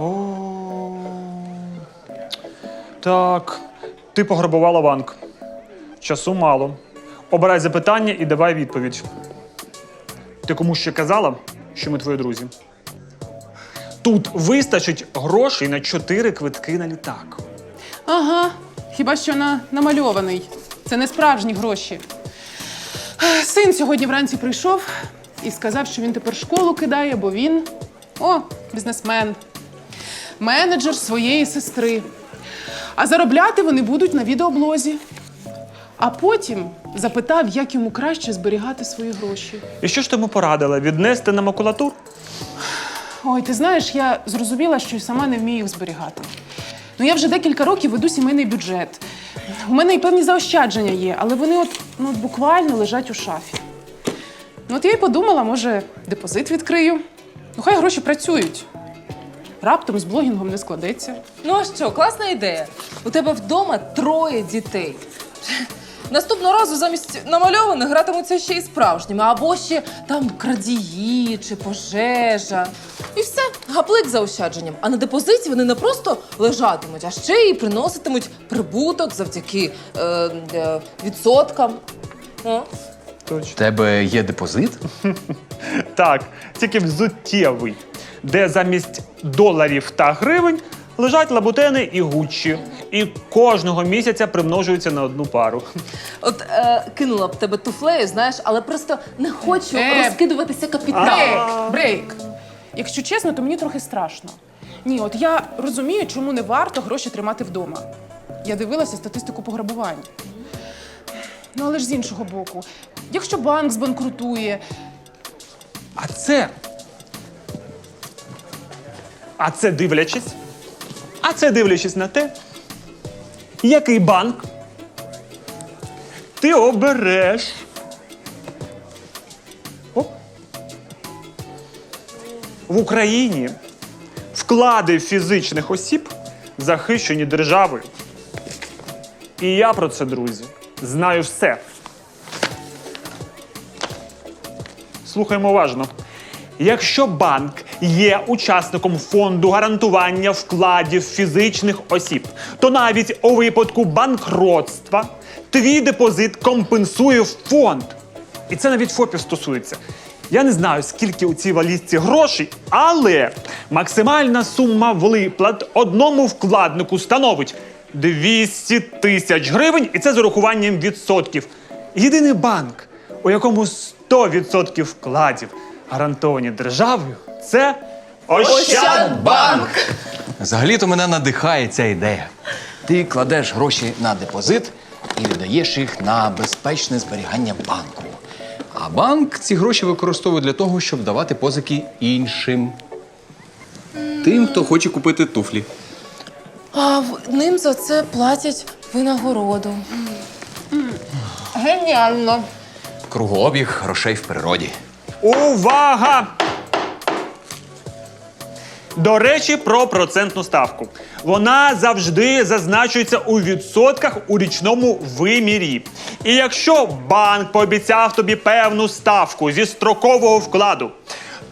О. Так, ти пограбувала банк. Часу мало. Обирай запитання і давай відповідь. Ти комусь ще казала, що ми твої друзі? Тут вистачить грошей на чотири квитки на літак. Ага, хіба що на намальований. Це не справжні гроші. Син сьогодні вранці прийшов і сказав, що він тепер школу кидає, бо він о, бізнесмен, менеджер своєї сестри. А заробляти вони будуть на відеоблозі. А потім запитав, як йому краще зберігати свої гроші. І що ж ти йому порадила? Віднести на макулатур? Ой, ти знаєш, я зрозуміла, що й сама не вмію їх зберігати. Ну, я вже декілька років веду сімейний бюджет. У мене і певні заощадження є, але вони от, ну, от буквально лежать у шафі. Ну, от я й подумала, може, депозит відкрию. Ну, хай гроші працюють. Раптом з блогінгом не складеться. Ну а що, класна ідея. У тебе вдома троє дітей. Наступного разу замість намальованих гратимуться ще й справжніми, або ще там крадії чи пожежа. І все, гаплик за ощадженням. А на депозиті вони не просто лежатимуть, а ще й приноситимуть прибуток завдяки е, е, відсоткам. О. Точно. тебе є депозит? Так, тільки взуттєвий, де замість доларів та гривень лежать лабутени і гуччі. І кожного місяця примножуються на одну пару. От е, кинула б тебе туфлею, знаєш, але просто не хочу Е, розкидуватися капіталом. Брейк! Брейк! Якщо чесно, то мені трохи страшно. Ні, от я розумію, чому не варто гроші тримати вдома. Я дивилася статистику пограбувань. Ну, але ж з іншого боку, якщо банк збанкрутує, А це. А це дивлячись. А це дивлячись на те, який банк ти обереш. В Україні вклади фізичних осіб захищені державою. І я про це, друзі, знаю все. Слухаємо уважно. Якщо банк є учасником фонду гарантування вкладів фізичних осіб, то навіть у випадку банкротства твій депозит компенсує фонд. І це навіть ФОПів стосується. Я не знаю, скільки у цій валізці грошей, але максимальна сума виплат одному вкладнику становить 200 тисяч гривень, і це з урахуванням відсотків. Єдиний банк, у якому 100% вкладів гарантовані державою, це Ощадбанк. Взагалі-то мене надихає ця ідея. Ти кладеш гроші на депозит і віддаєш їх на безпечне зберігання банку. А банк ці гроші використовує для того, щоб давати позики іншим. Тим, хто хоче купити туфлі. А в- ним за це платять винагороду. Геніально. Кругообіг грошей в природі. Увага! До речі, про процентну ставку. Вона завжди зазначується у відсотках у річному вимірі. І якщо банк пообіцяв тобі певну ставку зі строкового вкладу,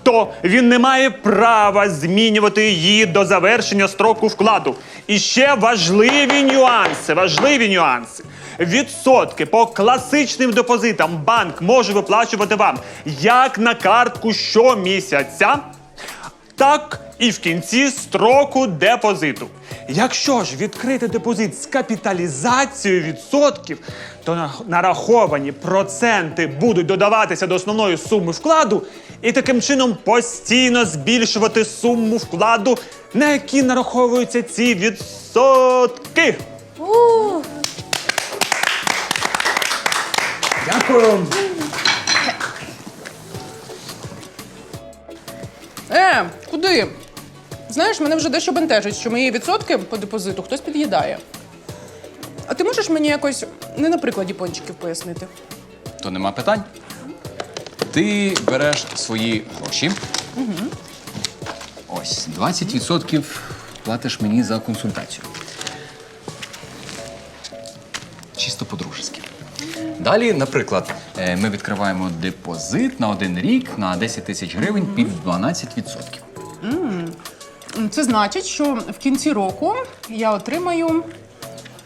то він не має права змінювати її до завершення строку вкладу. І ще важливі нюанси, важливі нюанси. Відсотки по класичним депозитам банк може виплачувати вам як на картку щомісяця, так і в кінці строку депозиту. Якщо ж відкрити депозит з капіталізацією відсотків, то нараховані проценти будуть додаватися до основної суми вкладу і таким чином постійно збільшувати суму вкладу, на які нараховуються ці відсотки. Дякую. Е, куди? Знаєш, мене вже дещо бентежить, що мої відсотки по депозиту хтось під'їдає. А ти можеш мені якось не на прикладі пончиків пояснити? То нема питань. Ти береш свої гроші. Ось 20% платиш мені за консультацію. Чисто по-дружески. Далі, наприклад, е, ми відкриваємо депозит на один рік на 10 тисяч гривень під 12%. Це значить, що в кінці року я отримаю.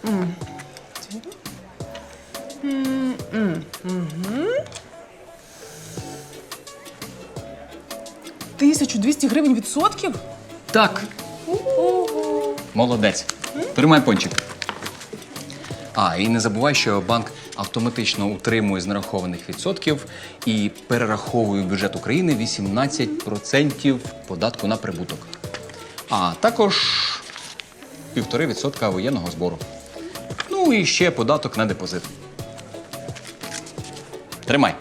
м, 1200 гривень відсотків? Так. Молодець. Тримай пончик. А, і не забувай, що банк автоматично утримує з нарахованих відсотків і перераховує в бюджет України 18% податку на прибуток. А також 1,5% воєнного збору. Ну і ще податок на депозит. Тримай.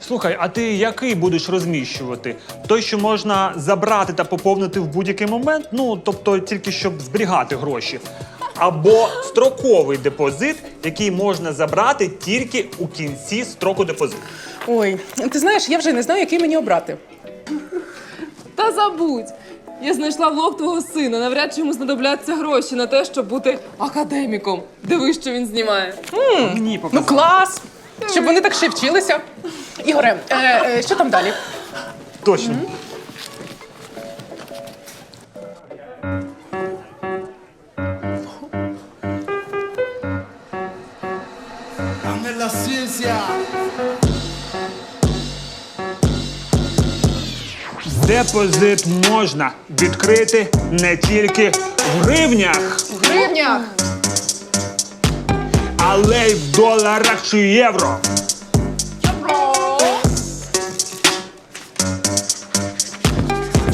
Слухай, а ти який будеш розміщувати? Той, що можна забрати та поповнити в будь-який момент, ну тобто тільки щоб зберігати гроші. Або строковий депозит, який можна забрати тільки у кінці строку депозиту. Ой, ти знаєш, я вже не знаю, який мені обрати. Та забудь. Я знайшла влог твого сина. Навряд чи йому знадобляться гроші на те, щоб бути академіком. Дивись, що він знімає. Ні, Ну клас! Щоб вони так ще вчилися. Ігоре, е, е, що там далі? Точно. Депозит можна відкрити не тільки в гривнях, В гривнях. але й в доларах чи євро.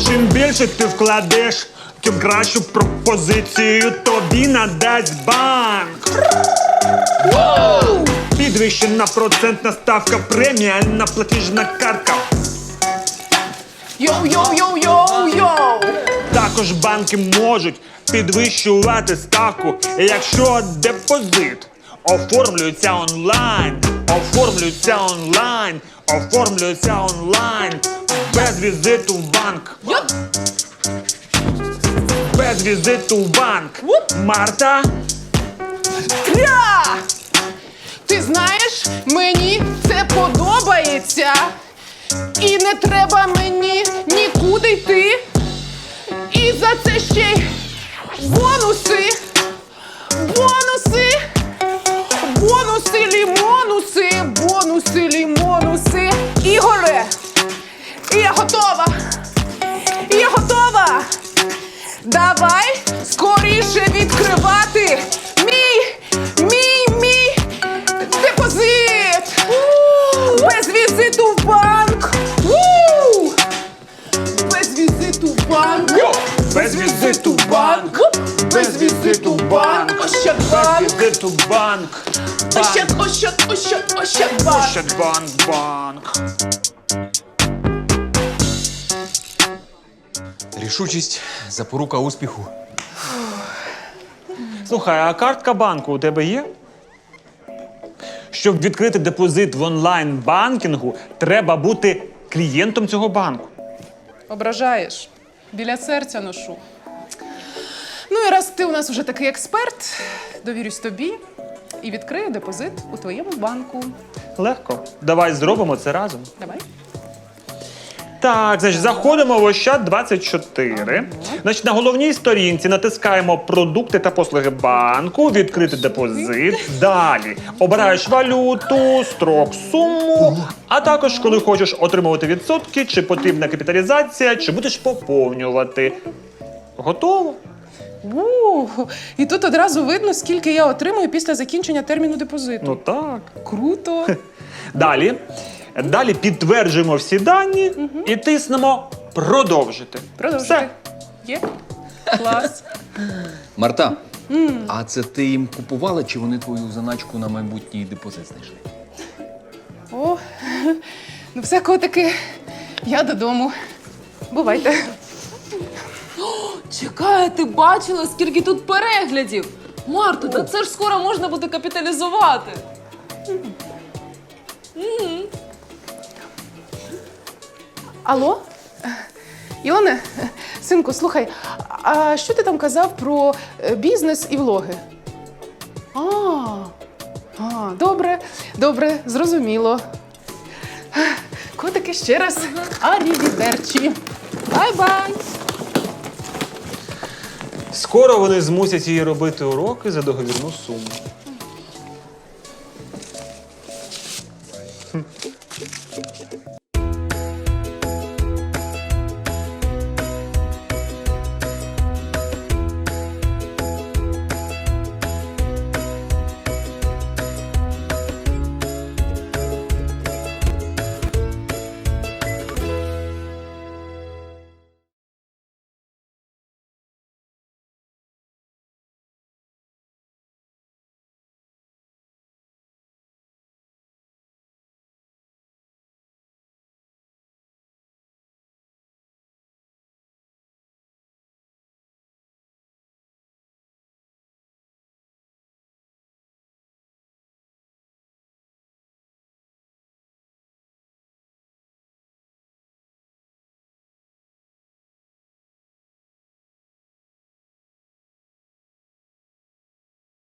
Чим більше ти вкладеш, тим кращу пропозицію тобі надасть банк. Підвищена процентна ставка, преміальна платіжна картка. Йоу-йоу-йоу-йоу-йоу! Також банки можуть підвищувати ставку, якщо депозит оформлюється онлайн, оформлюється онлайн, оформлюється онлайн, без візиту в банк. Без візиту в банк. Марта, Я! Ти знаєш, мені це подобається. І не треба мені нікуди йти. Ощадбанк. Ощад, ощад, ощад, ощадбанк. Ощадбанк, банк. Рішучість запорука успіху. Слухай, а картка банку у тебе є? Щоб відкрити депозит в онлайн-банкінгу, треба бути клієнтом цього банку. Ображаєш. Біля серця ношу. Ну і раз ти у нас вже такий експерт, довірюсь тобі і відкрию депозит у твоєму банку. Легко. Давай зробимо це разом. Давай. Так, значить, заходимо в Ощад 24. Значить, на головній сторінці натискаємо продукти та послуги банку, відкрити депозит. Далі обираєш валюту, строк, суму, а також коли хочеш отримувати відсотки, чи потрібна капіталізація, чи будеш поповнювати. Готово? У, і тут одразу видно, скільки я отримую після закінчення терміну депозиту. Ну так. Круто. Далі. Далі підтверджуємо всі дані і тиснемо продовжити. Продовжуйте. Все. Є? Клас. Марта, а це ти їм купувала, чи вони твою заначку на майбутній депозит знайшли? О, ну все, котики, я додому. Бувайте. Чекай, ти бачила, скільки тут переглядів? Марта, та це ж скоро можна буде капіталізувати. Алло? Ілоне, синку, слухай, а що ти там казав про е, бізнес і влоги? А, а добре, добре, зрозуміло. Котики ще раз. Арівідерчі. Бай-бай! Скоро вони змусять її робити уроки за договірну суму.